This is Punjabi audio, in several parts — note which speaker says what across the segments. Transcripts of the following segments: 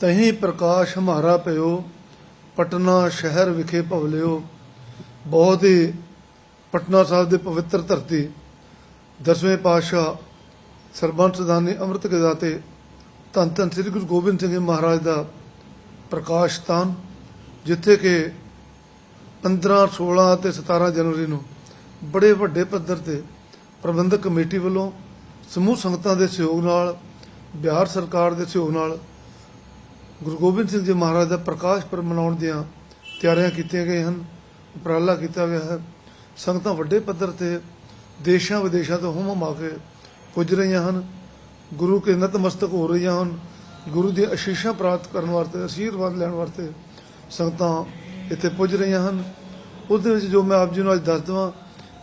Speaker 1: ਤਹੀਂ ਪ੍ਰਕਾਸ਼ ਹਮਾਰਾ ਪਿਓ, ਪਟਨਾ ਸ਼ਹਿਰ ਵਿਖੇ ਭਵਲਿਓ ਬਹੁਤ ਹੀ ਪਟਨਾ ਸਾਹਿਬ ਦੇ ਪਵਿੱਤਰ ਧਰਤੀ, ਦਸਵੇਂ ਪਾਤਸ਼ਾਹ ਸਰਬੰਸ ਸਦਾਨੀ ਅੰਮ੍ਰਿਤ ਕੇ ਦਾਤੇ ਧੰਨ ਧੰਨ ਸ੍ਰੀ ਗੁਰੂ ਗੋਬਿੰਦ ਸਿੰਘ ਜੀ ਮਹਾਰਾਜ ਦਾ ਪ੍ਰਕਾਸ਼ ਸਥਾਨ, ਜਿੱਥੇ ਕਿ 15 16 ਤੇ 17 ਜਨਵਰੀ ਨੂੰ ਬੜੇ ਵੱਡੇ ਪੱਧਰ ਤੇ ਪ੍ਰਬੰਧਕ ਕਮੇਟੀ ਵੱਲੋਂ ਸਮੂਹ ਸੰਗਤਾਂ ਦੇ ਸਹਿਯੋਗ ਨਾਲ, ਬਿਹਾਰ ਸਰਕਾਰ ਦੇ ਸਹਿਯੋਗ ਨਾਲ ਗੁਰੂ ਗੋਬਿੰਦ ਸਿੰਘ ਜੀ ਮਹਾਰਾਜ ਦਾ ਪ੍ਰਕਾਸ਼ ਪੁਰਬ ਮਨਾਉਣ ਦੀਆਂ ਤਿਆਰੀਆਂ ਕੀਤੀਆਂ ਗਈਆਂ ਹਨ, ਉਪਰਾਲਾ ਕੀਤਾ ਗਿਆ ਹੈ। ਸੰਗਤਾਂ ਵੱਡੇ ਪੱਧਰ ਤੇ ਦੇਸ਼ਾਂ ਵਿਦੇਸ਼ਾਂ ਤੋਂ ਹੁਮ ਆ ਕੇ ਪੁੱਜ ਰਹੀਆਂ ਹਨ। ਗੁਰੂ ਕੇ ਨਤਮਸਤਕ ਹੋ ਰਹੀਆਂ ਹਨ। ਗੁਰੂ ਦੀਆਂ ਅਸ਼ੀਸ਼ਾਂ ਪ੍ਰਾਪਤ ਕਰਨ ਵਾਸਤੇ, ਅਸ਼ੀਰਵਾਦ ਲੈਣ ਵਾਸਤੇ ਸੰਗਤਾਂ ਇੱਥੇ ਪੁੱਜ ਰਹੀਆਂ ਹਨ। ਉਹਦੇ ਵਿੱਚ ਜੋ ਮੈਂ ਆਪ ਜੀ ਨੂੰ ਅੱਜ ਦੱਸ ਦਵਾਂ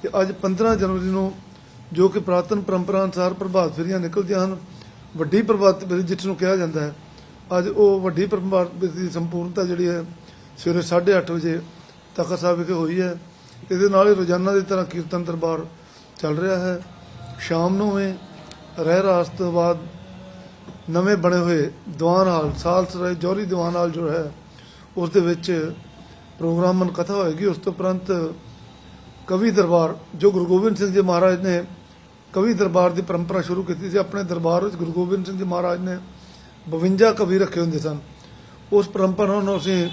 Speaker 1: ਕਿ ਅੱਜ 15 ਜਨਵਰੀ ਨੂੰ ਜੋ ਕਿ ਪ੍ਰਾਤਨ ਪਰੰਪਰਾ ਅਨੁਸਾਰ ਪ੍ਰਭਾਤ ਫੇਰੀਆਂ ਨਿਕਲਦੀਆਂ ਹਨ, ਵੱਡੀ ਪ੍ਰਭਾਤ ਫੇਰੀ ਜਿਸ ਨੂੰ ਕਿਹਾ ਜਾਂਦਾ ਹੈ ਅੱਜ ਉਹ ਵੱਡੀ ਪ੍ਰਭਾਤ ਦੀ ਸੰਪੂਰਨਤਾ ਜਿਹੜੀ ਹੈ, ਸਵੇਰੇ 8:30 ਵਜੇ ਤਖਤ ਸਾਹਿਬ ਵਿਖੇ ਹੋਈ ਹੈ। ਇਹਦੇ ਨਾਲ ਹੀ ਰੋਜ਼ਾਨਾ ਦੀ ਤਰ੍ਹਾਂ ਕੀਰਤਨ ਦਰਬਾਰ ਚੱਲ ਰਿਹਾ ਹੈ। ਸ਼ਾਮ ਨੂੰ ਵੀ ਰਹਿ ਰਾਸ ਤੋਂ ਬਾਅਦ ਨਵੇਂ ਬਣੇ ਹੋਏ ਦੀਵਾਨ ਹਾਲ ਸਾਲਸਰਾਏ ਜੌਹਰੀ ਦੀਵਾਨ ਹਾਲ ਜੋ ਹੈ, ਉਸ ਦੇ ਵਿੱਚ ਪ੍ਰੋਗਰਾਮ ਮਨ ਕਥਾ ਹੋਏਗੀ। ਉਸ ਤੋਂ ਉਪਰੰਤ ਕਵੀ ਦਰਬਾਰ, ਜੋ ਗੁਰੂ ਗੋਬਿੰਦ ਸਿੰਘ ਜੀ ਮਹਾਰਾਜ ਨੇ ਕਵੀ ਦਰਬਾਰ ਦੀ ਪਰੰਪਰਾ ਸ਼ੁਰੂ ਕੀਤੀ ਸੀ, ਆਪਣੇ ਦਰਬਾਰ ਵਿੱਚ ਗੁਰੂ ਗੋਬਿੰਦ ਸਿੰਘ ਜੀ ਮਹਾਰਾਜ ਨੇ 52 ਕਵੀ ਰੱਖੇ ਹੁੰਦੇ ਸਨ। ਉਸ ਪਰੰਪਰਾ ਨੂੰ ਅਸੀਂ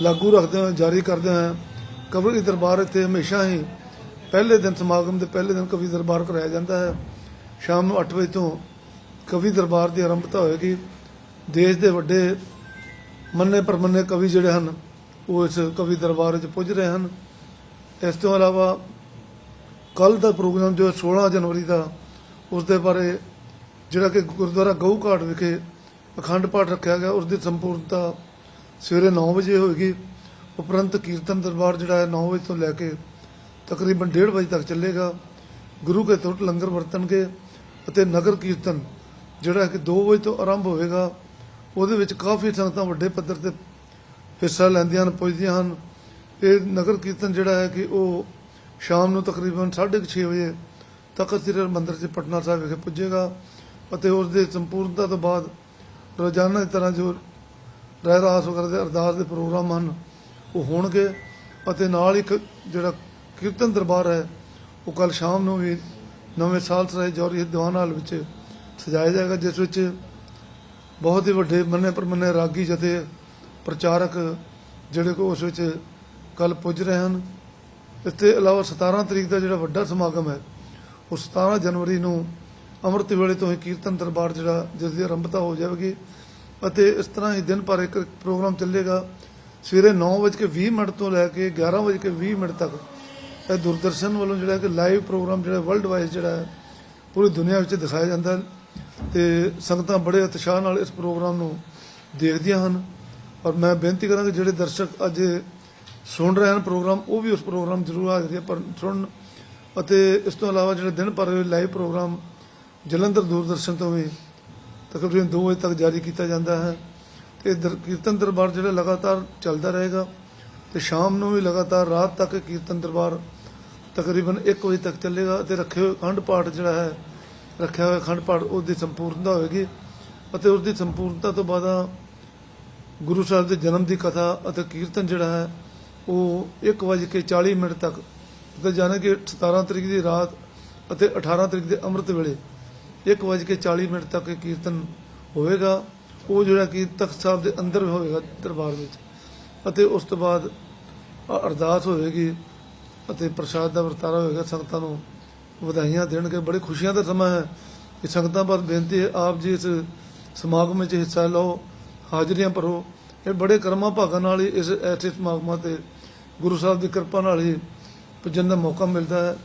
Speaker 1: ਲਾਗੂ ਰੱਖਦੇ ਹੋਏ ਜਾਰੀ ਕਰਦੇ ਹਾਂ। ਕਵੀ ਦਰਬਾਰ ਇੱਥੇ ਹਮੇਸ਼ਾ ਹੀ ਪਹਿਲੇ ਦਿਨ ਸਮਾਗਮ ਦੇ ਪਹਿਲੇ ਦਿਨ ਕਵੀ ਦਰਬਾਰ ਕਰਾਇਆ ਜਾਂਦਾ ਹੈ। ਸ਼ਾਮ ਨੂੰ 8 ਵਜੇ ਤੋਂ ਕਵੀ ਦਰਬਾਰ ਦੀ ਆਰੰਭਤਾ ਹੋਏਗੀ। ਦੇਸ਼ ਦੇ ਵੱਡੇ ਮੰਨੇ ਪਰਮੰਨੇ ਕਵੀ ਜਿਹੜੇ ਹਨ, ਉਹ ਇਸ ਕਵੀ ਦਰਬਾਰ ਵਿੱਚ ਪੁੱਜ ਰਹੇ ਹਨ। ਇਸ ਤੋਂ ਇਲਾਵਾ ਕੱਲ ਦਾ ਪ੍ਰੋਗਰਾਮ ਜੋ ਹੈ 16 ਜਨਵਰੀ ਦਾ, ਉਸ ਦੇ ਬਾਰੇ ਜਿਹੜਾ ਕਿ ਗੁਰਦੁਆਰਾ ਗਊ ਘਾਟ ਵਿਖੇ ਅਖੰਡ ਪਾਠ ਰੱਖਿਆ ਗਿਆ, ਉਸ ਦੀ ਸੰਪੂਰਨਤਾ ਸਵੇਰੇ 9 ਵਜੇ ਹੋਏਗੀ। ਉਪਰੰਤ ਕੀਰਤਨ ਦਰਬਾਰ ਜਿਹੜਾ ਹੈ 9 ਵਜੇ ਤੋਂ ਲੈ ਕੇ ਤਕਰੀਬਨ 1:30 ਵਜੇ ਤੱਕ ਚੱਲੇਗਾ। ਗੁਰੂ ਕੇ ਤੁਰਟ ਲੰਗਰ ਵਰਤਣਗੇ ਅਤੇ ਨਗਰ ਕੀਰਤਨ ਜਿਹੜਾ ਕਿ 2 ਵਜੇ ਤੋਂ ਆਰੰਭ ਹੋਵੇਗਾ ਉਹਦੇ ਵਿੱਚ ਕਾਫੀ ਸੰਗਤਾਂ ਵੱਡੇ ਪੱਧਰ ਤੇ ਹਿੱਸਾ ਲੈਂਦੀਆਂ ਹਨ, ਪੁੱਜਦੀਆਂ ਹਨ। ਇਹ ਨਗਰ ਕੀਰਤਨ ਜਿਹੜਾ ਹੈ ਕਿ ਉਹ ਸ਼ਾਮ ਨੂੰ ਤਕਰੀਬਨ 6:30 ਵਜੇ ਤਖਤ ਸ੍ਰੀ ਮੰਦਰ ਚ ਪਟਨਾ ਸਾਹਿਬ ਵਿਖੇ ਪੁੱਜੇਗਾ ਅਤੇ ਉਸ ਦੇ ਸੰਪੂਰਨਤਾ ਤੋਂ ਬਾਅਦ ਰੋਜ਼ਾਨਾ ਦੀ ਤਰ੍ਹਾਂ ਜੋ ਰਹਿ ਰਾਸ ਵਗੈਰਾ ਦੇ ਅਰਦਾਸ ਦੇ ਪ੍ਰੋਗਰਾਮ ਹਨ, ਉਹ ਹੋਣਗੇ ਅਤੇ ਨਾਲ ਇੱਕ ਜਿਹੜਾ ਕੀਰਤਨ ਦਰਬਾਰ ਹੈ, ਉਹ ਕੱਲ ਸ਼ਾਮ ਨੂੰ ਵੀ ਨਵੇਂ ਸਾਲ ਸਰਾਏ ਜੌਰੀ ਦੀਵਾਨ ਹਾਲ ਵਿੱਚ ਸਜਾਇਆ ਜਾਏਗਾ, ਜਿਸ ਵਿੱਚ ਬਹੁਤ ਹੀ ਵੱਡੇ ਮੰਨੇ ਪਰਮੰਨੇ ਰਾਗੀ ਜਥੇ ਪ੍ਰਚਾਰਕ ਜਿਹੜੇ ਕੋ ਉਸ ਵਿੱਚ ਕੱਲ ਪੁੱਜ ਰਹੇ ਹਨ। ਇਸ ਤੋਂ ਇਲਾਵਾ 17 ਤਰੀਕ ਦਾ ਜਿਹੜਾ ਵੱਡਾ ਸਮਾਗਮ ਹੈ, ਉਹ 17 ਜਨਵਰੀ ਨੂੰ ਅੰਮ੍ਰਿਤ ਵੇਲੇ ਤੋਂ ਹੀ ਕੀਰਤਨ ਦਰਬਾਰ ਜਿਹੜਾ, ਜਿਸ ਦੀ ਆਰੰਭਤਾ ਹੋ ਜਾਵੇਗੀ। ਅਤੇ ਇਸ ਤਰ੍ਹਾਂ ਹੀ ਦਿਨ ਭਰ ਇੱਕ ਪ੍ਰੋਗਰਾਮ ਚੱਲੇਗਾ। ਸਵੇਰੇ 9:20 ਮਿੰਟ ਤੋਂ ਲੈ ਕੇ 11:20 ਮਿੰਟ ਤੱਕ ਇਹ ਦੂਰਦਰਸ਼ਨ ਵੱਲੋਂ ਜਿਹੜਾ ਕਿ ਲਾਈਵ ਪ੍ਰੋਗਰਾਮ ਜਿਹੜਾ ਵਰਲਡ ਵਾਈਜ਼ ਜਿਹੜਾ ਪੂਰੀ ਦੁਨੀਆ ਵਿੱਚ ਦਿਖਾਇਆ ਜਾਂਦਾ ਹੈ। ਤੇ ਸੰਗਤਾਂ ਬੜੇ ਉਤਸ਼ਾਹ ਨਾਲ ਇਸ ਪ੍ਰੋਗਰਾਮ ਨੂੰ ਦੇਖਦੀਆਂ ਹਨ। ਔਰ ਮੈਂ ਬੇਨਤੀ ਕਰਾਂਗਾ ਜਿਹੜੇ ਦਰਸ਼ਕ ਅੱਜ ਸੁਣ ਰਹੇ ਹਨ ਪ੍ਰੋਗਰਾਮ, ਉਹ ਵੀ ਉਸ ਪ੍ਰੋਗਰਾਮ ਜ਼ਰੂਰ ਹਾਜ਼ਰੀ ਪਰ ਸੁਣਨ। ਅਤੇ ਇਸ ਤੋਂ ਇਲਾਵਾ ਜਿਹੜੇ ਦਿਨ ਭਰ ਲਾਈਵ ਪ੍ਰੋਗਰਾਮ ਜਲੰਧਰ ਦੂਰਦਰਸ਼ਨ ਤੋਂ ਵੀ ਤਕਰੀਬਨ 2 ਵਜੇ ਤੱਕ ਜਾਰੀ ਕੀਤਾ ਜਾਂਦਾ ਹੈ ਤੇ ਦਰ- ਕੀਰਤਨ ਦਰਬਾਰ ਜਿਹੜਾ ਲਗਾਤਾਰ ਚੱਲਦਾ ਰਹੇਗਾ ਤੇ ਸ਼ਾਮ ਨੂੰ ਵੀ ਲਗਾਤਾਰ ਰਾਤ ਤੱਕ ਕੀਰਤਨ ਦਰਬਾਰ ਤਕਰੀਬਨ 1 ਵਜੇ ਤੱਕ ਚੱਲੇਗਾ ਤੇ ਰੱਖੇ ਹੋਏ ਖੰਡ ਪਾਠ ਜਿਹੜਾ ਹੈ, ਰੱਖਿਆ ਹੋਇਆ ਖੰਡ ਪਾਠ ਉਸ ਦੀ ਸੰਪੂਰਨਤਾ ਹੋਏਗੀ ਅਤੇ ਉਸ ਦੀ ਸੰਪੂਰਨਤਾ ਤੋਂ ਬਾਅਦ ਗੁਰੂ ਸਾਹਿਬ ਦੇ ਜਨਮ ਦੀ ਕਥਾ ਅਤੇ ਕੀਰਤਨ ਜਿਹੜਾ ਹੈ, ਉਹ 1:40 ਮਿੰਟ ਤੱਕ ਤੇ ਜਾਣੇ ਕਿ 17 ਤਰੀਕ ਦੀ ਰਾਤ ਅਤੇ 18 ਤਰੀਕ ਦੇ ਅੰਮ੍ਰਿਤ ਵੇਲੇ। 1:40 ਮਿੰਟ ਤੱਕ ਇਹ ਕੀਰਤਨ ਹੋਵੇਗਾ। ਉਹ ਜਿਹੜਾ ਕਿ ਤਖਤ ਸਾਹਿਬ ਦੇ ਅੰਦਰ ਹੋਵੇਗਾ ਦਰਬਾਰ ਵਿੱਚ। ਅਤੇ ਉਸ ਤੋਂ ਬਾਅਦ ਅਰਦਾਸ ਹੋਵੇਗੀ ਅਤੇ ਪ੍ਰਸ਼ਾਦ ਦਾ ਵਰਤਾਰਾ ਹੋਵੇਗਾ। ਸੰਗਤਾਂ ਨੂੰ ਵਧਾਈਆਂ ਦੇਣਗੇ। ਬੜੇ ਖੁਸ਼ੀਆਂ ਦਾ ਸਮਾਂ ਹੈ ਕਿ ਸੰਗਤਾਂ ਬਸ ਬੇਨਤੀ ਹੈ, ਆਪ ਜੀ ਇਸ ਸਮਾਗਮ ਵਿੱਚ ਹਿੱਸਾ ਲਓ, ਹਾਜ਼ਰੀਆਂ ਭਰੋ। ਇਹ ਬੜੇ ਕਰਮਾਂ ਭਾਗਾਂ ਨਾਲ ਹੀ ਇਸ ਐਸੇ ਸਮਾਗਮਾਂ ਤੇ ਗੁਰੂ ਸਾਹਿਬ ਦੀ ਕਿਰਪਾ ਨਾਲ ਹੀ ਪੁੱਜਣ ਦਾ ਮੌਕਾ ਮਿਲਦਾ ਹੈ।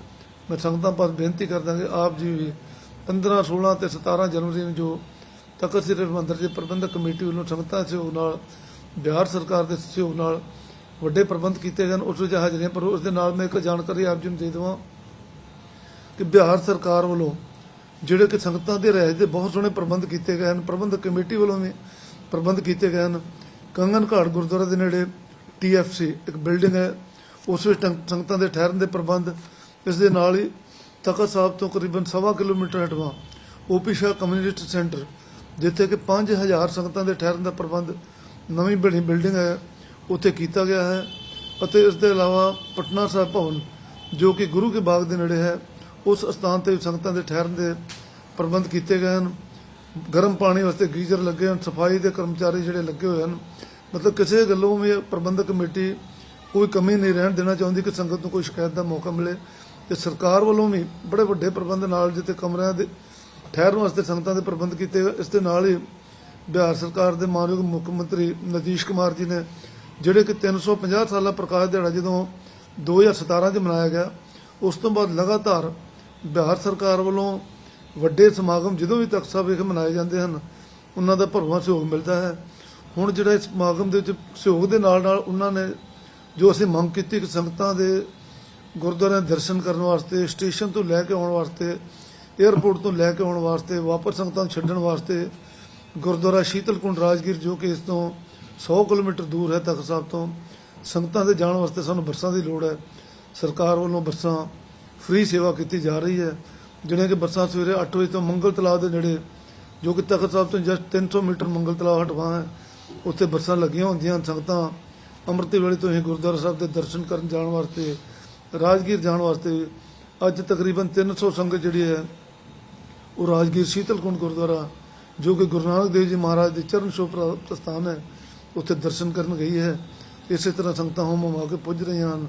Speaker 1: ਮੈਂ ਸੰਗਤਾਂ ਪਰ ਬੇਨਤੀ ਕਰਦਾ ਕਿ ਆਪ ਜੀ ਵੀ 15 16 ਤੇ 17 ਜਨਵਰੀ ਨੂੰ ਜੋ ਤਖਤ ਸ੍ਰੀ ਹਰਿਮੰਦਰ ਜੀ ਪ੍ਰਬੰਧਕ ਕਮੇਟੀ ਵੱਲੋਂ ਸੰਗਤਾਂ ਸਹਿਯੋਗ ਨਾਲ, ਬਿਹਾਰ ਸਰਕਾਰ ਦੇ ਸਹਿਯੋਗ ਨਾਲ ਵੱਡੇ ਪ੍ਰਬੰਧ ਕੀਤੇ ਗਏ ਹਨ। ਉਸ ਵਿੱਚ ਹਾਜ਼ਰ ਹਾਜ਼ਰੀਆਂ ਪਰ ਉਸ ਦੇ ਨਾਲ ਮੈਂ ਇੱਕ ਜਾਣਕਾਰੀ ਆਪ ਜੀ ਨੂੰ ਦੇ ਦੇਵਾਂ ਕਿ ਬਿਹਾਰ ਸਰਕਾਰ ਵੱਲੋਂ ਜਿਹੜੇ ਕਿ ਸੰਗਤਾਂ ਦੇ ਰਹਿ ਦੇ ਬਹੁਤ ਸੋਹਣੇ ਪ੍ਰਬੰਧ ਕੀਤੇ ਗਏ ਹਨ, ਪ੍ਰਬੰਧਕ ਕਮੇਟੀ ਵੱਲੋਂ ਵੀ ਪ੍ਰਬੰਧ ਕੀਤੇ ਗਏ ਹਨ। ਕੰਗਨ ਘਾਟ ਗੁਰਦੁਆਰਾ ਦੇ ਨੇੜੇ ਟੀਐਫਸੀ ਇੱਕ ਬਿਲਡਿੰਗ ਹੈ। ਉਸ ਵਿੱਚ ਸੰਗਤਾਂ ਦੇ ਠਹਿਰਨ ਦੇ ਪ੍ਰਬੰਧ, ਇਸ ਦੇ ਨਾਲ ਹੀ ਤਖਤ ਸਾਹਿਬ ਤੋਂ ਕਰੀਬਨ ਸਵਾ ਕਿਲੋਮੀਟਰ ਹਟਵਾ ਓਪੀ ਸ਼ਾਹ ਕਮਿਊਨਿਟੀ ਸੈਂਟਰ, ਜਿੱਥੇ ਕਿ 5000 ਸੰਗਤਾਂ ਦੇ ਠਹਿਰਨ ਦਾ ਪ੍ਰਬੰਧ ਨਵੀਂ ਬਣੀ ਬਿਲਡਿੰਗ ਹੈ, ਉੱਥੇ ਕੀਤਾ ਗਿਆ ਹੈ ਅਤੇ ਇਸ ਦੇ ਇਲਾਵਾ ਪਟਨਾ ਸਾਹਿਬ ਭਵਨ, ਜੋ ਕਿ ਗੁਰੂ ਕੇ ਬਾਗ ਦੇ ਨੇੜੇ ਹੈ, ਉਸ ਸਥਾਨ ਤੇ ਸੰਗਤਾਂ ਦੇ ਠਹਿਰਨ ਦੇ ਪ੍ਰਬੰਧ ਕੀਤੇ ਗਏ ਹਨ। ਗਰਮ ਪਾਣੀ ਵਾਸਤੇ ਗੀਜ਼ਰ ਲੱਗੇ ਹਨ, ਸਫ਼ਾਈ ਦੇ ਕਰਮਚਾਰੀ ਜਿਹੜੇ ਲੱਗੇ ਹੋਏ ਹਨ। ਮਤਲਬ ਕਿਸੇ ਗੱਲੋਂ ਵੀ ਪ੍ਰਬੰਧਕ ਕਮੇਟੀ ਕੋਈ ਕਮੀ ਨਹੀਂ ਰਹਿਣ ਦੇਣਾ ਚਾਹੁੰਦੀ ਕਿ ਸੰਗਤ ਨੂੰ ਕੋਈ ਸ਼ਿਕਾਇਤ ਦਾ ਮੌਕਾ ਮਿਲੇ। ਤੇ ਸਰਕਾਰ ਵੱਲੋਂ ਵੀ ਬੜੇ ਵੱਡੇ ਪ੍ਰਬੰਧ ਨਾਲ ਜਿੱਥੇ ਕਮਰਿਆਂ ਦੇ, ਠਹਿਰਨ ਵਾਸਤੇ ਸੰਗਤਾਂ ਦੇ ਪ੍ਰਬੰਧ ਕੀਤੇ ਗਏ। ਇਸ ਦੇ ਨਾਲ ਹੀ ਬਿਹਾਰ ਸਰਕਾਰ ਦੇ ਮਾਨਯੋਗ ਮੁੱਖ ਮੰਤਰੀ ਨਤੀਸ਼ ਕੁਮਾਰ ਜੀ ਨੇ, ਜਿਹੜੇ ਕਿ 350 ਸਾਲਾ ਪ੍ਰਕਾਸ਼ ਦਿਹਾੜਾ ਜਦੋਂ 2017 ਚ ਮਨਾਇਆ ਗਿਆ, ਉਸ ਤੋਂ ਬਾਅਦ ਲਗਾਤਾਰ ਬਿਹਾਰ ਸਰਕਾਰ ਵੱਲੋਂ ਵੱਡੇ ਸਮਾਗਮ ਜਦੋਂ ਵੀ ਤਖਤ ਸਾਹਿਬ ਵਿਖੇ ਮਨਾਏ ਜਾਂਦੇ ਹਨ, ਉਹਨਾਂ ਦਾ ਭਰਵਾਂ ਸਹਿਯੋਗ ਮਿਲਦਾ ਹੈ ਹੁਣ ਜਿਹੜਾ ਇਸ ਸਮਾਗਮ ਦੇ ਵਿੱਚ ਸਹਿਯੋਗ ਦੇ ਨਾਲ ਨਾਲ ਉਹਨਾਂ ਨੇ ਜੋ ਅਸੀਂ ਮੰਗ ਕੀਤੀ ਕਿ ਸੰਗਤਾਂ ਦੇ ਗੁਰਦੁਆਰਿਆਂ ਦੇ ਦਰਸ਼ਨ ਕਰਨ ਵਾਸਤੇ, ਸਟੇਸ਼ਨ ਤੋਂ ਲੈ ਕੇ ਆਉਣ ਵਾਸਤੇ 에ਅਰਪੋਰਟ ਤੋਂ ਲੈ ਕੇ ਆਉਣ ਵਾਸਤੇ, ਵਾਪਸ ਸੰਗਤਾਂ ਨੂੰ ਛੱਡਣ ਵਾਸਤੇ, ਗੁਰਦੁਆਰਾ ਸ਼ੀਤਲਕੁੰਡ ਰਾਜਗੀਰ ਜੋ ਕਿ ਇਸ ਤੋਂ 100 ਕਿਲੋਮੀਟਰ ਦੂਰ ਹੈ ਤਖਤ ਸਾਹਿਬ ਤੋਂ, ਸੰਗਤਾਂ ਦੇ ਜਾਣ ਵਾਸਤੇ ਸਾਨੂੰ ਬੱਸਾਂ ਦੀ ਲੋੜ ਹੈ। ਸਰਕਾਰ ਵੱਲੋਂ ਬੱਸਾਂ ਫ੍ਰੀ ਸੇਵਾ ਕੀਤੀ ਜਾ ਰਹੀ ਹੈ, ਜਿਹੜੀਆਂ ਕਿ ਬੱਸਾਂ ਸਵੇਰੇ 8 ਵਜੇ ਤੋਂ ਮੰਗਲ ਤਲਾਬ ਦੇ ਨੇੜੇ, ਜੋ ਕਿ ਤਖਤ ਸਾਹਿਬ ਤੋਂ ਜਸਟ 300 ਮੀਟਰ ਮੰਗਲ ਤਲਾਬ ਹਟਵਾ ਹੈ, ਉੱਥੇ ਬੱਸਾਂ ਲੱਗੀਆਂ ਹੁੰਦੀਆਂ ਹਨ। ਸੰਗਤਾਂ ਅੰਮ੍ਰਿਤ ਵੇਲੇ ਤੋਂ ਹੀ ਗੁਰਦੁਆਰਾ ਸਾਹਿਬ ਦੇ ਦਰਸ਼ਨ ਕਰਨ ਜਾਣ ਵਾਸਤੇ ਰਾਜਗੀਰ ਜਾਣ ਵਾਸਤੇ ਅੱਜ ਤਕਰੀਬਨ 300 ਸੰਗਤ ਜਿਹੜੀ ਹੈ, ਉਹ ਰਾਜਗੀਰ ਸ਼ੀਤਲਕੁੰਡ ਗੁਰਦੁਆਰਾ, ਜੋ ਕਿ ਗੁਰੂ ਨਾਨਕ ਦੇਵ ਜੀ ਮਹਾਰਾਜ ਦੇ ਚਰਨ ਛੋਹ ਪ੍ਰਾਪਤ ਸਥਾਨ ਹੈ, ਉੱਥੇ ਦਰਸ਼ਨ ਕਰਨ ਗਈ ਹੈ। ਇਸੇ ਤਰ੍ਹਾਂ ਸੰਗਤਾਂ ਹੋਮ ਹਮਾ ਕੇ ਪੁੱਜ ਰਹੀਆਂ ਹਨ।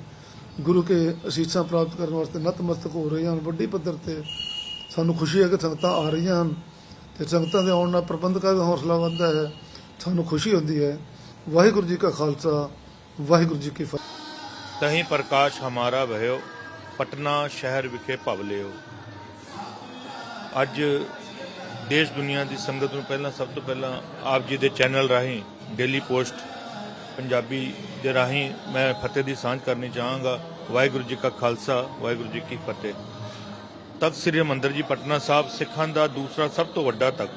Speaker 1: ਗੁਰੂ ਕੇ ਅਸੀਸਾਂ ਪ੍ਰਾਪਤ ਕਰਨ ਵਾਸਤੇ ਨਤਮਸਤਕ ਹੋ ਰਹੀਆਂ ਹਨ ਵੱਡੀ ਪੱਧਰ ਤੇ। ਸਾਨੂੰ ਖੁਸ਼ੀ ਹੈ ਕਿ ਸੰਗਤਾਂ ਆ ਰਹੀਆਂ ਹਨ ਤੇ ਸੰਗਤਾਂ ਦੇ ਆਉਣ ਨਾਲ ਪ੍ਰਬੰਧਕਾਂ ਦਾ ਹੌਸਲਾ ਵੱਧਦਾ ਹੈ। ਸਾਨੂੰ ਖੁਸ਼ੀ ਹੁੰਦੀ ਹੈ। ਵਾਹਿਗੁਰੂ ਜੀ ਕਾ ਖਾਲਸਾ, ਵਾਹਿਗੁਰੂ ਜੀ ਕੀ ਫਤਿਹ।
Speaker 2: ਤਹੀਂ ਪ੍ਰਕਾਸ਼ ਹਮਾਰਾ ਭਇਓ ਪਟਨਾ ਸ਼ਹਿਰ ਵਿਖੇ ਭਵ ਲਿਓ। ਅੱਜ ਦੇਸ਼ ਦੁਨੀਆ ਦੀ ਸੰਗਤ ਨੂੰ ਪਹਿਲਾਂ ਸਭ ਤੋਂ ਪਹਿਲਾਂ ਆਪ ਜੀ ਦੇ ਚੈਨਲ ਰਾਹੀਂ ਡੇਲੀ ਪੋਸਟ ਪੰਜਾਬੀ ਦੇ ਰਾਹੀਂ ਮੈਂ ਫਤਿਹ ਦੀ ਸਾਂਝ ਕਰਨੀ ਚਾਹਾਂਗਾ। ਵਾਹਿਗੁਰੂ ਜੀ ਕਾ ਖਾਲਸਾ, ਵਾਹਿਗੁਰੂ ਜੀ ਕੀ ਫਤਿਹ। ਤਖਤ ਸ੍ਰੀ ਹਰਿਮੰਦਰ ਜੀ ਪਟਨਾ ਸਾਹਿਬ ਸਿੱਖਾਂ ਦਾ ਦੂਸਰਾ ਸਭ ਤੋਂ ਵੱਡਾ ਤਖਤ,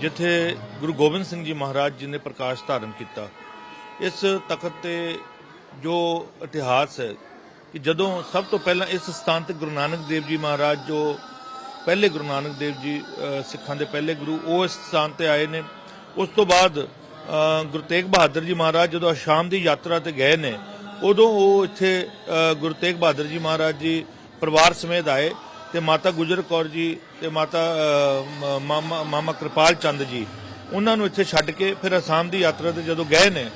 Speaker 2: ਜਿੱਥੇ ਗੁਰੂ ਗੋਬਿੰਦ ਸਿੰਘ ਜੀ ਮਹਾਰਾਜ ਜੀ ਨੇ ਪ੍ਰਕਾਸ਼ ਧਾਰਨ ਕੀਤਾ। ਇਸ ਤਖਤ ਤੇ ਜੋ ਇਤਿਹਾਸ ਹੈ ਕਿ ਜਦੋਂ ਸਭ ਤੋਂ ਪਹਿਲਾਂ ਇਸ ਸਥਾਨ ਤੇ ਗੁਰੂ ਨਾਨਕ ਦੇਵ ਜੀ ਮਹਾਰਾਜ, ਜੋ ਪਹਿਲੇ ਗੁਰੂ ਨਾਨਕ ਦੇਵ ਜੀ ਸਿੱਖਾਂ ਦੇ ਪਹਿਲੇ ਗੁਰੂ, ਉਹ ਇਸ ਸਥਾਨ ਤੇ ਆਏ ਨੇ। ਉਸ ਤੋਂ ਬਾਅਦ ਗੁਰੂ ਤੇਗ ਬਹਾਦਰ ਜੀ ਮਹਾਰਾਜ ਜਦੋਂ ਅਸ਼ਾਮ ਦੀ ਯਾਤਰਾ ਤੇ ਗਏ ਨੇ, ਉਦੋਂ ਉਹ ਇੱਥੇ ਗੁਰੂ ਤੇਗ ਬਹਾਦਰ ਜੀ ਮਹਾਰਾਜ ਜੀ ਪਰਿਵਾਰ ਸਮੇਤ ਆਏ ਤੇ ਮਾਤਾ ਗੁਜਰ ਕੌਰ ਜੀ ਤੇ ਮਾਤਾ ਮਾਮਾ ਮਾਮਾ ਕਿਰਪਾਲ ਚੰਦ ਜੀ, ਉਹਨਾਂ ਨੂੰ ਇੱਥੇ ਛੱਡ ਕੇ ਫਿਰ ਅਸਾਮ ਦੀ ਯਾਤਰਾ ਤੇ ਜਦੋਂ ਗਏ ਨੇ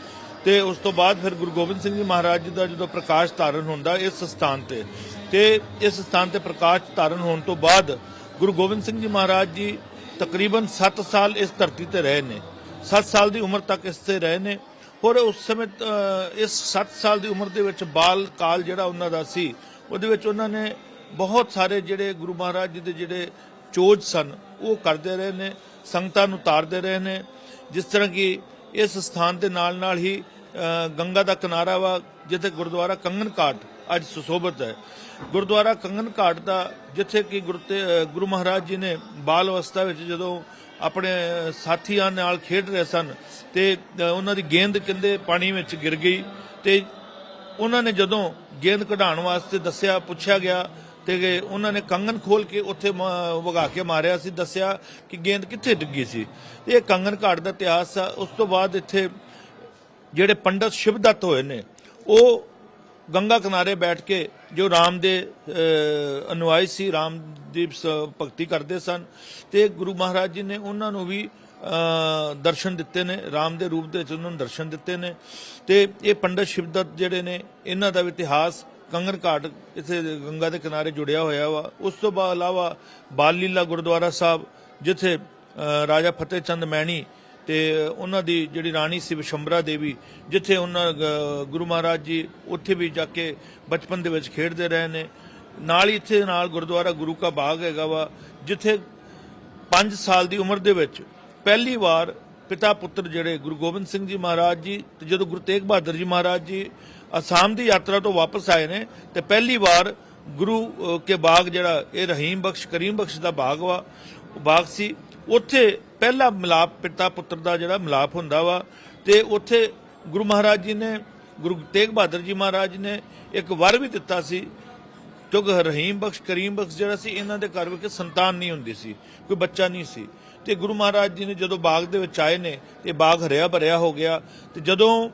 Speaker 2: ਤੇ ਉਸ ਤੋਂ ਬਾਅਦ ਫਿਰ ਗੁਰੂ ਗੋਬਿੰਦ ਸਿੰਘ ਜੀ ਮਹਾਰਾਜ ਜੀ ਦਾ ਜਦੋਂ ਪ੍ਰਕਾਸ਼ ਧਾਰਨ ਹੁੰਦਾ ਇਸ ਸਥਾਨ ਤੇ ਤੇ ਇਸ ਸਥਾਨ ਤੇ ਪ੍ਰਕਾਸ਼ ਧਾਰਨ ਹੋਣ ਤੋਂ ਬਾਅਦ ਗੁਰੂ ਗੋਬਿੰਦ ਸਿੰਘ ਜੀ ਮਹਾਰਾਜ ਜੀ ਤਕਰੀਬਨ 7 ਸਾਲ ਇਸ ਧਰਤੀ ਤੇ ਰਹੇ ਨੇ। 7 ਸਾਲ ਦੀ ਉਮਰ ਤੱਕ ਇਸ ਤੇ ਰਹੇ ਨੇ। ਔਰ ਉਸ ਸਮੇਂ ਇਸ 7 ਸਾਲ ਦੀ ਉਮਰ ਦੇ ਵਿੱਚ ਬਾਲ ਕਾਲ ਜਿਹੜਾ ਉਹਨਾਂ ਦਾ ਸੀ, ਉਹਦੇ ਵਿੱਚ ਉਹਨਾਂ ਨੇ ਬਹੁਤ ਸਾਰੇ ਜਿਹੜੇ ਗੁਰੂ ਮਹਾਰਾਜ ਜੀ ਦੇ ਜਿਹੜੇ ਚੋਜ ਸਨ, ਉਹ ਕਰਦੇ ਰਹੇ ਨੇ, ਸੰਗਤਾਂ ਨੂੰ ਉਤਾਰਦੇ ਰਹੇ ਨੇ। ਜਿਸ ਤਰ੍ਹਾਂ ਕਿ ਇਸ ਸਥਾਨ ਦੇ ਨਾਲ ਨਾਲ ਹੀ ਗੰਗਾ ਦਾ ਕਿਨਾਰਾ ਵਾ, ਜਿੱਥੇ ਗੁਰਦੁਆਰਾ ਕੰਗਨ ਘਾਟ ਅੱਜ ਸੁਸ਼ੋਭਿਤ ਹੈ। ਗੁਰਦੁਆਰਾ ਕੰਗਨ ਘਾਟ ਦਾ ਜਿੱਥੇ ਕਿ ਗੁਰੂ ਗੁਰੂ ਮਹਾਰਾਜ ਜੀ ਨੇ ਬਾਲ ਅਵਸਥਾ ਵਿੱਚ ਜਦੋਂ ਆਪਣੇ ਸਾਥੀਆਂ ਨਾਲ ਖੇਡ ਰਹੇ ਸਨ ਤੇ ਉਹਨਾਂ ਦੀ ਗੇਂਦ ਕਹਿੰਦੇ ਪਾਣੀ ਵਿੱਚ ਗਿਰ ਗਈ ਤੇ ਉਹਨਾਂ ਨੇ ਜਦੋਂ ਗੇਂਦ ਕਢਾਉਣ ਵਾਸਤੇ ਦੱਸਿਆ, ਪੁੱਛਿਆ ਗਿਆ ਤੇ ਕਿ ਉਹਨਾਂ ਨੇ ਕੰਗਨ ਖੋਲ ਕੇ ਉੱਥੇ ਵਗਾ ਕੇ ਮਾਰਿਆ ਸੀ, ਦੱਸਿਆ ਕਿ ਗੇਂਦ ਕਿੱਥੇ ਡਿੱਗੀ ਸੀ। ਇਹ ਕੰਗਨ ਘਾਟ ਦਾ ਇਤਿਹਾਸ ਆ। ਉਸ ਤੋਂ ਬਾਅਦ ਇੱਥੇ ਜਿਹੜੇ ਪੰਡਤ ਸ਼ਿਵਦੱਤ ਹੋਏ ਨੇ ਉਹ ਗੰਗਾ ਕਿਨਾਰੇ ਬੈਠ ਕੇ ਜੋ ਰਾਮ ਦੇ ਅਹ, ਅਨੁਆਈ ਸੀ ਰਾਮ ਦੀ ਸ- ਭਗਤੀ ਕਰਦੇ ਸਨ ਤੇ ਗੁਰੂ ਮਹਾਰਾਜ ਜੀ ਨੇ ਉਹਨਾਂ ਨੂੰ ਵੀ ਦਰਸ਼ਨ ਦਿੱਤੇ ਨੇ ਰਾਮ ਦੇ ਰੂਪ ਦੇ ਵਿੱਚ ਉਹਨਾਂ ਨੂੰ ਦਰਸ਼ਨ ਦਿੱਤੇ ਨੇ ਤੇ ਇਹ ਪੰਡਤ ਸ਼ਿਵਦੱਤ ਜਿਹੜੇ ਨੇ ਇਹਨਾਂ ਦਾ ਵੀ ਇਤਿਹਾਸ ਕੰਗਨ ਘਾਟ ਇੱਥੇ ਗੰਗਾ ਦੇ ਕਿਨਾਰੇ ਜੁੜਿਆ ਹੋਇਆ ਵਾ। ਉਸ ਤੋਂ ਬਾਅਦ ਇਲਾਵਾ ਬਾਲ ਲੀਲਾ ਗੁਰਦੁਆਰਾ ਸਾਹਿਬ ਜਿੱਥੇ ਰਾਜਾ ਫਤਿਹ ਚੰਦ ਮੈਣੀ ਤੇ ਉਹਨਾਂ ਦੀ ਜਿਹੜੀ ਰਾਣੀ ਸੀ ਵਿਸ਼ੰਬਰਾ ਦੇਵੀ, ਜਿੱਥੇ ਉਹਨਾਂ ਗੁਰੂ ਮਹਾਰਾਜ ਜੀ ਉੱਥੇ ਵੀ ਜਾ ਕੇ ਬਚਪਨ ਦੇ ਵਿੱਚ ਖੇਡਦੇ ਰਹੇ ਨੇ। ਨਾਲ ਹੀ ਇੱਥੇ ਨਾਲ ਗੁਰਦੁਆਰਾ ਗੁਰੂ ਕਾ ਬਾਗ ਹੈਗਾ ਵਾ, ਜਿੱਥੇ 5 ਸਾਲ ਦੀ ਉਮਰ ਦੇ ਵਿੱਚ ਪਹਿਲੀ ਵਾਰ ਪਿਤਾ ਪੁੱਤਰ ਜਿਹੜੇ ਗੁਰੂ ਗੋਬਿੰਦ ਸਿੰਘ ਜੀ ਮਹਾਰਾਜ ਜੀ ਤੇ ਜਦੋਂ ਗੁਰੂ ਤੇਗ ਬਹਾਦਰ ਜੀ ਮਹਾਰਾਜ ਜੀ ਅਸਾਮ ਦੀ ਯਾਤਰਾ ਤੋਂ ਵਾਪਸ ਆਏ ਨੇ ਤੇ ਪਹਿਲੀ ਵਾਰ ਗੁਰੂ ਕੇ ਬਾਗ ਜਿਹੜਾ, ਇਹ ਰਹੀਮ ਬਖਸ਼, ਕਰੀਮ ਬਖਸ਼ ਦਾ ਬਾਗ ਵਾ, ਬਾਗ ਸੀ। ਉੱਥੇ ਪਹਿਲਾ ਮਿਲਾਪ ਪਿਤਾ ਪੁੱਤਰ ਦਾ ਜਿਹੜਾ ਮਿਲਾਪ ਹੁੰਦਾ ਵਾ ਤੇ ਉੱਥੇ ਗੁਰੂ ਮਹਾਰਾਜ ਜੀ ਨੇ, ਗੁਰੂ ਤੇਗ ਬਹਾਦਰ ਜੀ ਮਹਾਰਾਜ ਨੇ ਇੱਕ ਵਰ ਵੀ ਦਿੱਤਾ ਸੀ ਕਿਉਂਕਿ ਰਹੀਮ ਬਖਸ਼, ਕਰੀਮ ਬਖਸ਼ ਜਿਹੜਾ ਸੀ, ਇਹਨਾਂ ਦੇ ਘਰ ਵਿੱਚ ਸੰਤਾਨ ਨਹੀਂ ਹੁੰਦੀ ਸੀ, ਕੋਈ ਬੱਚਾ ਨਹੀਂ ਸੀ। ਤੇ ਗੁਰੂ ਮਹਾਰਾਜ ਜੀ ਨੇ ਜਦੋਂ ਬਾਗ ਦੇ ਵਿੱਚ ਆਏ ਨੇ ਤੇ ਬਾਗ ਹਰਿਆ ਭਰਿਆ ਹੋ ਗਿਆ, ਤੇ ਜਦੋਂ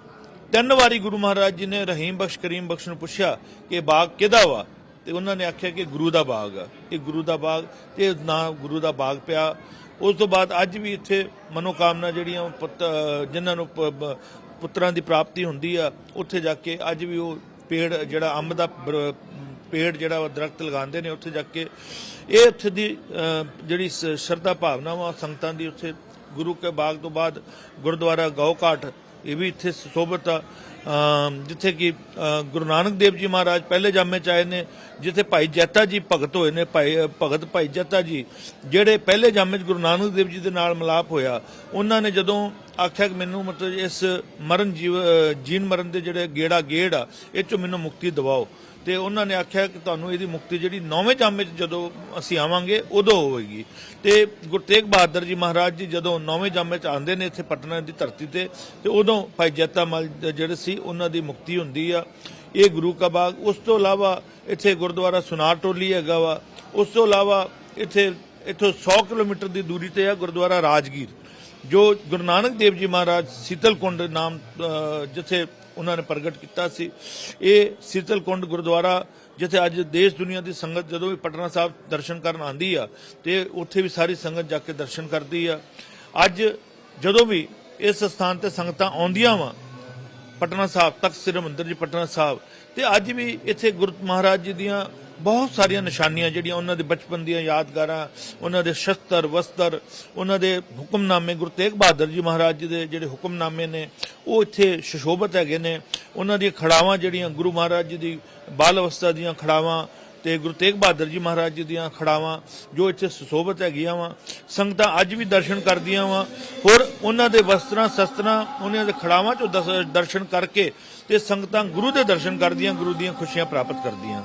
Speaker 2: ਤਿੰਨ ਵਾਰੀ ਗੁਰੂ ਮਹਾਰਾਜ ਜੀ ਨੇ ਰਹੀਮ ਬਖਸ਼, ਕਰੀਮ ਬਖਸ਼ ਨੂੰ ਪੁੱਛਿਆ ਕਿ ਇਹ ਬਾਗ ਕਿਹਦਾ ਵਾ, ਤੇ ਉਹਨਾਂ ਨੇ ਆਖਿਆ ਕਿ ਗੁਰੂ ਦਾ ਬਾਗ ਆ, ਇਹ ਗੁਰੂ ਦਾ ਬਾਗ, ਤੇ ਨਾ ਗੁਰੂ ਦਾ ਬਾਗ ਪਿਆ ਉਸ ਤੋਂ ਬਾਅਦ ਅੱਜ ਵੀ ਇੱਥੇ ਮਨੋਕਾਮਨਾ ਜਿਹੜੀਆਂ ਪੁੱਤ ਜਿਨ੍ਹਾਂ ਨੂੰ ਪੁੱਤਰਾਂ ਦੀ ਪ੍ਰਾਪਤੀ ਹੁੰਦੀ ਆ, ਉੱਥੇ ਜਾ ਕੇ ਅੱਜ ਵੀ ਉਹ ਪੇੜ ਜਿਹੜਾ ਅੰਬ ਦਾ ਪੇੜ ਜਿਹੜਾ ਦਰਖਤ ਲਗਾਉਂਦੇ ਨੇ, ਉੱਥੇ ਜਾ ਕੇ ਇਹ ਉੱਥੇ ਦੀ ਜਿਹੜੀ ਸ- ਸ਼ਰਧਾ ਭਾਵਨਾ ਵਾ, ਸੰਗਤਾਂ ਦੀ ਉੱਥੇ ਗੁਰੂ ਕੇ ਬਾਗ ਤੋਂ ਬਾਅਦ ਗੁਰਦੁਆਰਾ ਗਊ ਘਾਟ ਇਹ ਵੀ ਇੱਥੇ ਸੁਸ਼ੋਭਿਤ ਆ। ਜਿੱਥੇ ਕਿ ਗੁਰੂ ਨਾਨਕ ਦੇਵ ਜੀ ਮਹਾਰਾਜ ਪਹਿਲੇ ਜਾਮੇ ਚ ਆਏ ਨੇ ਜਿੱਥੇ ਭਾਈ ਜੈਤਾ ਜੀ ਭਗਤ ਹੋਏ ਨੇ ਭਾਈ ਭਗਤ ਭਾਈ ਜੈਤਾ ਜੀ ਜਿਹੜੇ ਪਹਿਲੇ ਜਾਮੇ ਚ ਗੁਰੂ ਨਾਨਕ ਦੇਵ ਜੀ ਦੇ ਨਾਲ ਮਿਲਾਪ ਹੋਇਆ ਉਹਨਾਂ ਨੇ ਜਦੋਂ ਆਖਿਆ ਕਿ ਮੈਨੂੰ ਮਤਲਬ ਇਸ ਮਰਨ ਜੀਵ ਅ, ਜੀਣ ਮਰਨ ਦੇ ਜਿਹੜੇ ਗੇੜਾ ਗੇੜ ਆ ਇਹ ਚੋਂ ਮੈਨੂੰ ਮੁਕਤੀ ਦਿਵਾਓ। ਤੇ ਉਹਨਾਂ ਨੇ ਆਖਿਆ ਕਿ ਤੁਹਾਨੂੰ ਇਹਦੀ ਮੁਕਤੀ ਜਿਹੜੀ ਨੌਵੇਂ ਜਾਮੇ 'ਚ ਜਦੋਂ ਅਸੀਂ ਆਵਾਂਗੇ, ਉਦੋਂ ਹੋਵੇਗੀ। ਤੇ ਗੁਰੂ ਤੇਗ ਬਹਾਦਰ ਜੀ ਮਹਾਰਾਜ ਜੀ ਜਦੋਂ ਨੌਵੇਂ ਜਾਮੇ 'ਚ ਆਉਂਦੇ ਨੇ ਇੱਥੇ ਪਟਨਾ ਦੀ ਧਰਤੀ ਤੇ ਤੇ ਉਦੋਂ ਭਾਈ ਜੈਤਾ ਮਲ ਜਿਹੜੇ ਸੀ, ਉਹਨਾਂ ਦੀ ਮੁਕਤੀ ਹੁੰਦੀ ਆ। ਇਹ ਗੁਰੂ ਕਾ ਬਾਗ, ਉਸ ਤੋਂ ਇਲਾਵਾ ਇੱਥੇ ਗੁਰਦੁਆਰਾ ਸੁਨਾਰ ਟੋਲੀ ਹੈਗਾ ਵਾ। ਉਸ ਤੋਂ ਇਲਾਵਾ ਇੱਥੇ, ਇੱਥੋਂ 100 ਕਿਲੋਮੀਟਰ ਦੀ ਦੂਰੀ ਤੇ ਆ ਗੁਰਦੁਆਰਾ ਰਾਜਗੀਰ, ਜੋ ਗੁਰੂ ਨਾਨਕ ਦੇਵ ਜੀ ਮਹਾਰਾਜ ਸੀਤਲਕੁੰਡ ਨਾਮ ਜਿੱਥੇ ਉਹਨਾਂ ਨੇ ਪ੍ਰਗਟ ਕੀਤਾ ਸੀ। ਇਹ ਸੀਤਲਕੁੰਡ ਗੁਰਦੁਆਰਾ, ਜਿੱਥੇ ਅੱਜ ਦੇਸ਼ ਦੁਨੀਆ ਦੀ ਸੰਗਤ ਜਦੋਂ ਵੀ ਪਟਨਾ ਸਾਹਿਬ ਦਰਸ਼ਨ ਕਰਨ ਆਂਦੀ ਆ, ਤੇ ਉੱਥੇ ਵੀ ਸਾਰੀ ਸੰਗਤ ਜਾ ਕੇ ਦਰਸ਼ਨ ਕਰਦੀ ਆ। ਅੱਜ ਜਦੋਂ ਵੀ ਇਸ ਸਥਾਨ ਤੇ ਸੰਗਤਾਂ ਆਉਂਦੀਆਂ ਵਾ, ਪਟਨਾ ਸਾਹਿਬ ਤਖਤ ਸ੍ਰੀ ਹਰਿਮੰਦਰ ਜੀ ਪਟਨਾ ਸਾਹਿਬ, ਤੇ ਅੱਜ ਵੀ ਇੱਥੇ ਗੁਰੂ ਮਹਾਰਾਜ ਜੀ ਦੀਆਂ ਬਹੁਤ ਸਾਰੀਆਂ ਨਿਸ਼ਾਨੀਆਂ ਜਿਹੜੀਆਂ ਉਹਨਾਂ ਦੇ ਬਚਪਨ ਦੀਆਂ ਯਾਦਗਾਰਾਂ, ਉਹਨਾਂ ਦੇ ਸ਼ਸਤਰ, ਵਸਤਰ, ਉਹਨਾਂ ਦੇ ਹੁਕਮਨਾਮੇ, ਗੁਰੂ ਤੇਗ ਬਹਾਦਰ ਜੀ ਮਹਾਰਾਜ ਜੀ ਦੇ ਜਿਹੜੇ ਹੁਕਮਨਾਮੇ ਨੇ, ਉਹ ਇੱਥੇ ਸ਼ਸ਼ੋਭਤ ਹੈਗੇ ਨੇ। ਉਹਨਾਂ ਦੀਆਂ ਖੜਾਵਾਂ ਜਿਹੜੀਆਂ ਗੁਰੂ ਮਹਾਰਾਜ ਜੀ ਦੀ ਬਾਲ ਅਵਸਥਾ ਦੀਆਂ ਖੜਾਵਾਂ ਤੇ ਗੁਰੂ ਤੇਗ ਬਹਾਦਰ ਜੀ ਮਹਾਰਾਜ ਜੀ ਦੀਆਂ ਖੜਾਵਾਂ, ਜੋ ਇੱਥੇ ਸੁਸ਼ੋਭਿਤ ਹੈਗੀਆਂ ਵਾ। ਸੰਗਤਾਂ ਅੱਜ ਵੀ ਦਰਸ਼ਨ ਕਰਦੀਆਂ ਵਾ। ਹੋਰ ਉਹਨਾਂ ਦੇ ਵਸਤਰਾਂ, ਸ਼ਸਤਰਾਂ, ਉਹਨਾਂ ਦੇ ਖੜਾਵਾਂ ਚੋਂ ਦਸ- ਦਰਸ਼ਨ ਕਰਕੇ ਤੇ ਸੰਗਤਾਂ ਗੁਰੂ ਦੇ ਦਰਸ਼ਨ ਕਰਦੀਆਂ, ਗੁਰੂ ਦੀਆਂ ਖੁਸ਼ੀਆਂ ਪ੍ਰਾਪਤ ਕਰਦੀਆਂ।